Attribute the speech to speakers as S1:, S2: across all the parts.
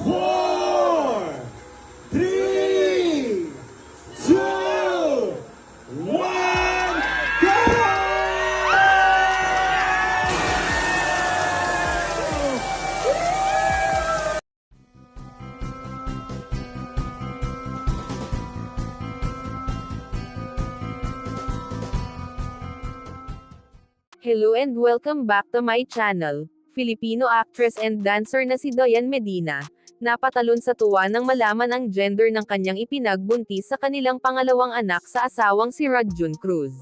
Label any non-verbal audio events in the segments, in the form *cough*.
S1: four, three, two, one, go!
S2: Hello and welcome back to my channel. Filipino actress and dancer na si Doyan Medina, napatalon sa tuwa nang malaman ang gender ng kanyang ipinagbuntis sa kanilang pangalawang anak sa asawang si Rajun Cruz.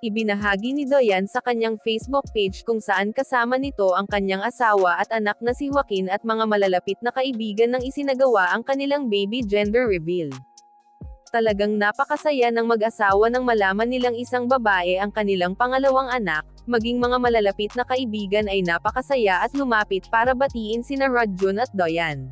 S2: Ibinahagi ni Doyan sa kanyang Facebook page kung saan kasama nito ang kanyang asawa at anak na si Joaquin at mga malalapit na kaibigan nang isinagawa ang kanilang baby gender reveal. Talagang napakasaya ng mag-asawa nang malaman nilang isang babae ang kanilang pangalawang anak, maging mga malalapit na kaibigan ay napakasaya at lumapit para batiin sina Rajun at Doyan.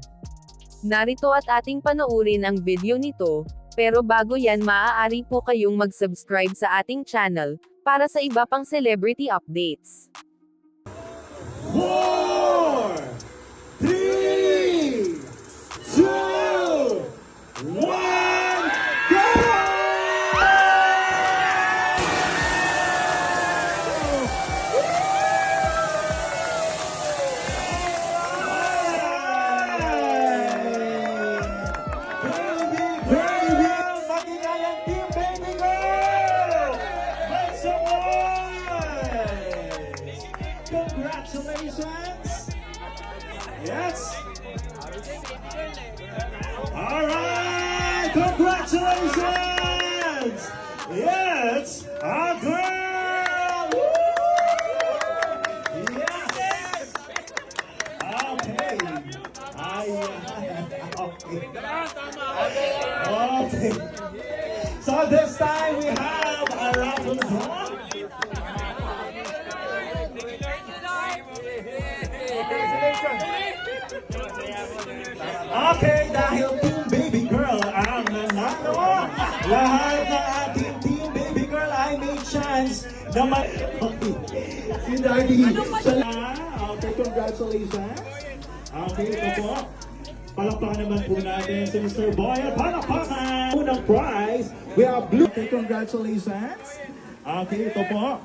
S2: Narito at ating panoorin ang video nito, pero bago yan maaari po kayong mag-subscribe sa ating channel, para sa iba pang celebrity updates.
S1: Four, Congratulations! Yes! All right! Congratulations! Yes! A girl! Yes! Okay. Uh, Ay, *laughs* okay. Okay. So this time we have a raffle draw. Okay, dahil Team Baby Girl ang nanalo, lahat ng ating Team Baby Girl ay may chance na mag... Si Daddy, siya Okay, congratulations. Okay, ito po. Palakpakan naman po natin si Mr. Boyle. Palakpakan! Unang prize, we have blue. Okay, congratulations. Okay, ito po.